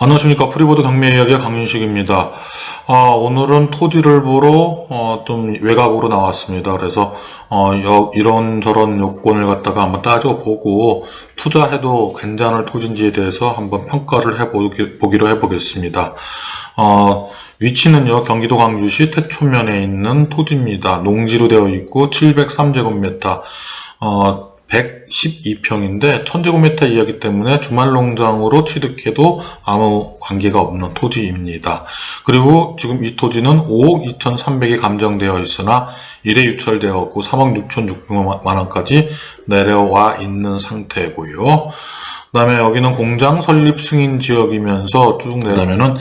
안녕하십니까 프리보드 경매 이야기의 강윤식입니다. 아, 오늘은 토지를 보러 어, 좀 외곽으로 나왔습니다. 그래서 어, 여- 이런저런 요건을 갖다가 한번 따져보고 투자해도 괜찮을 토지인지에 대해서 한번 평가를 해보기로 해보겠습니다. 어, 위치는요 경기도 광주시 태초면에 있는 토지입니다. 농지로 되어 있고 703제곱미터 어, 112평인데 1000제곱미터 이하기 때문에 주말 농장으로 취득해도 아무 관계가 없는 토지입니다. 그리고 지금 이 토지는 5억 2,300이 감정되어 있으나 1회 유찰되었고 3억 6,600만 원까지 내려와 있는 상태고요. 그 다음에 여기는 공장 설립 승인 지역이면서 쭉 내려면은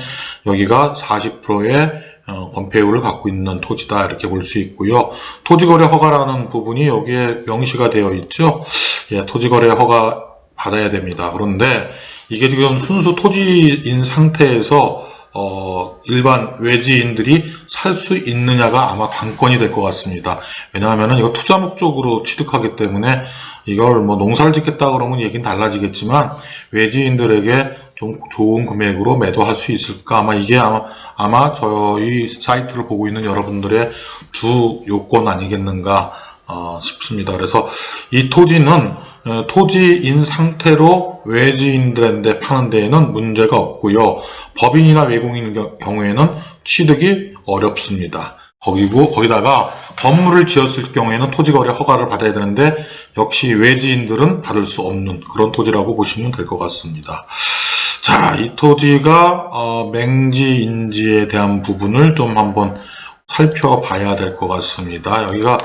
여기가 40%의 어, 건폐율을 갖고 있는 토지다 이렇게 볼 수 있고요. 토지거래 허가라는 부분이 여기에 명시가 되어 있죠. 예, 토지거래 허가 받아야 됩니다. 그런데 이게 지금 순수 토지인 상태에서 어, 일반 외지인들이 살 수 있느냐가 아마 관건이 될 것 같습니다. 왜냐하면 이거 투자 목적으로 취득하기 때문에 이걸 뭐 농사를 짓겠다 그러면 얘기는 달라지겠지만 외지인들에게 좀 좋은 금액으로 매도할 수 있을까 아마 이게 아마, 아마 저희 사이트를 보고 있는 여러분들의 주 요건 아니겠는가 어, 싶습니다. 그래서 이 토지는 어, 토지인 상태로 외지인들한테 파는 데에는 문제가 없고요. 법인이나 외국인 경- 경우에는 취득이 어렵습니다. 거기고 거기다가 건물을 지었을 경우에는 토지거래 허가를 받아야 되는데 역시 외지인들은 받을 수 없는 그런 토지라고 보시면 될 것 같습니다. 자, 이 토지가 어, 맹지인지에 대한 부분을 좀 한번 살펴봐야 될 것 같습니다. 여기가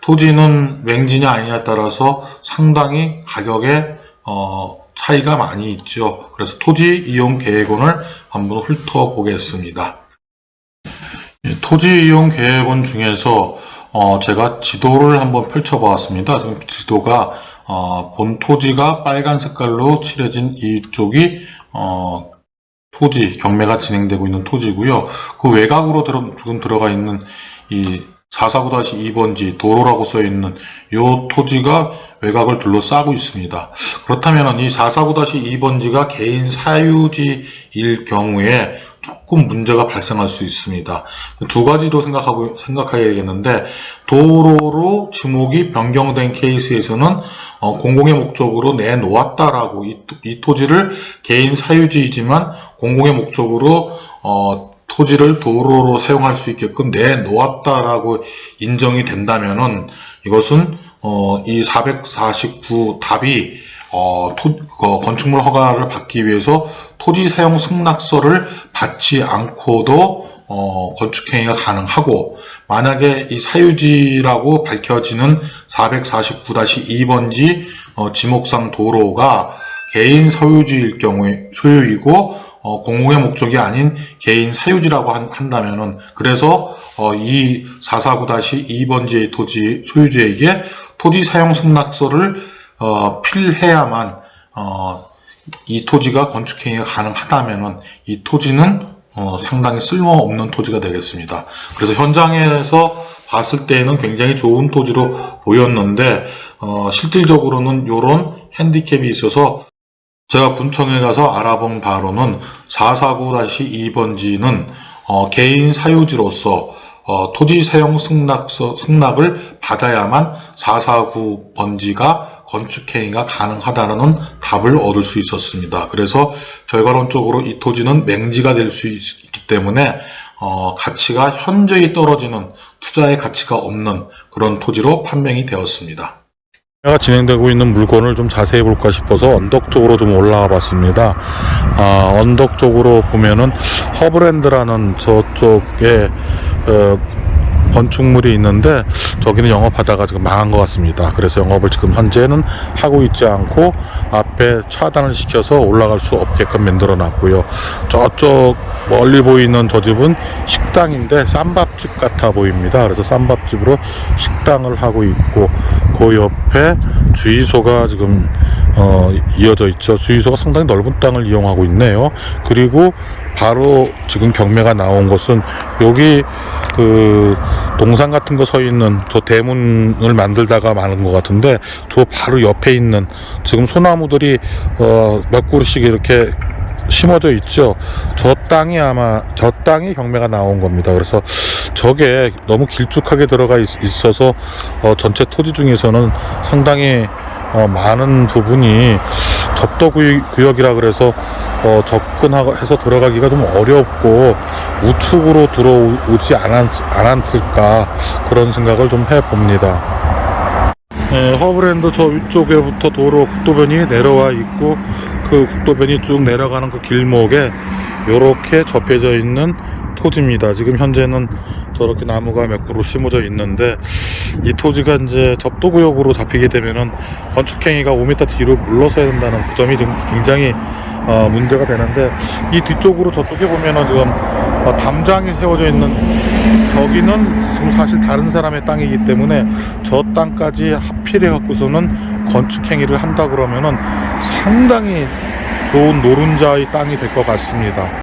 토지는 맹지냐 아니냐에 따라서 상당히 가격에 어, 차이가 많이 있죠. 그래서 토지 이용 계획원을 한번 훑어보겠습니다. 예, 토지 이용 계획원 중에서 어, 제가 지도를 한번 펼쳐보았습니다. 지금 지도가 어, 본 토지가 빨간 색깔로 칠해진 이쪽이 어, 토지 경매가 진행되고 있는 토지고요. 그 외곽으로 들어, 지금 들어가 있는 이 449-2번지 도로라고 써 있는 이 토지가 외곽을 둘러싸고 있습니다. 그렇다면 이 449-2번지가 개인 사유지일 경우에 조금 문제가 발생할 수 있습니다. 두 가지로 생각하고 생각해야겠는데 도로로 지목이 변경된 케이스에서는 어, 공공의 목적으로 내놓았다라고 이, 토- 이 토지를 개인 사유지이지만 공공의 목적으로 어, 토지를 도로로 사용할 수 있게끔 내놓았다라고 인정이 된다면은 이것은 어, 이 449 답이 어, 토- 어, 건축물 허가를 받기 위해서 토지 사용 승낙서를 받지 않고도 어, 건축행위가 가능하고 만약에 이 사유지라고 밝혀지는 449-2번지 어, 지목상 도로가 개인 소유지일 경우에 소유이고 어, 공공의 목적이 아닌 개인 사유지라고 한, 한다면은 그래서 어, 이 449-2번지의 토지 소유주에게 토지 사용 승낙서를 어, 필해야만 어, 이 토지가 건축행위가 가능하다면은 이 토지는 어, 상당히 쓸모없는 토지가 되겠습니다. 그래서 현장에서 봤을 때에는 굉장히 좋은 토지로 보였는데 어, 실질적으로는 이런 핸디캡이 있어서 제가 군청에 가서 알아본 바로는 449-2번지는 어, 개인 사유지로서 어, 토지 사용 승낙서, 승낙을 받아야만 449번지가 건축행위가 가능하다는 답을 얻을 수 있었습니다. 그래서 결과론적으로 이 토지는 맹지가 될 수 있기 때문에 어, 가치가 현저히 떨어지는 투자의 가치가 없는 그런 토지로 판명이 되었습니다. 가 진행되고 있는 물건을 좀 자세히 볼까 싶어서 언덕 쪽으로 좀 올라와 봤습니다. 아, 언덕 쪽으로 보면은 허브랜드라는 저쪽에 어, 건축물이 있는데 저기는 영업하다가 지금 망한 것 같습니다. 그래서 영업을 지금 현재는 하고 있지 않고 앞에 차단을 시켜서 올라갈 수 없게끔 만들어 놨고요. 저쪽 멀리 보이는 저 집은 식당인데 쌈밥집 같아 보입니다. 그래서 쌈밥집으로 식당을 하고 있고 그 옆에 주유소가 지금 어, 이어져 있죠. 주유소가 상당히 넓은 땅을 이용하고 있네요. 그리고 바로 지금 경매가 나온 곳은 여기 그 동상 같은 거 서 있는 저 대문을 만들다가 많은 것 같은데 저 바로 옆에 있는 지금 소나무들이 어, 몇 그루씩 이렇게 심어져 있죠. 저 땅이 아마 저 땅이 경매가 나온 겁니다. 그래서 저게 너무 길쭉하게 들어가 있, 어서 전체 토지 중에서는 상당히 어, 많은 부분이 접도 구역, 구역이라 그래서 어, 접근해서 들어가기가 좀 어렵고 우측으로 들어오지 않았, 않았을까 그런 생각을 좀 해봅니다. 네, 허브랜드 저 위쪽에부터 도로 국도변이 내려와 있고 그 국도변이 쭉 내려가는 그 길목에 이렇게 접해져 있는 토지입니다. 지금 현재는 저렇게 나무가 몇 그루 심어져 있는데 이 토지가 이제 접도구역으로 잡히게 되면은 건축행위가 5m 뒤로 물러서야 된다는 그 점이 굉장히 어, 문제가 되는데 이 뒤쪽으로 저쪽에 보면은 지금 어, 담장이 세워져 있는 저기는 지금 사실 다른 사람의 땅이기 때문에 저 땅까지 합필해 갖고서는 건축행위를 한다 그러면은 상당히 좋은 노른자의 땅이 될 것 같습니다.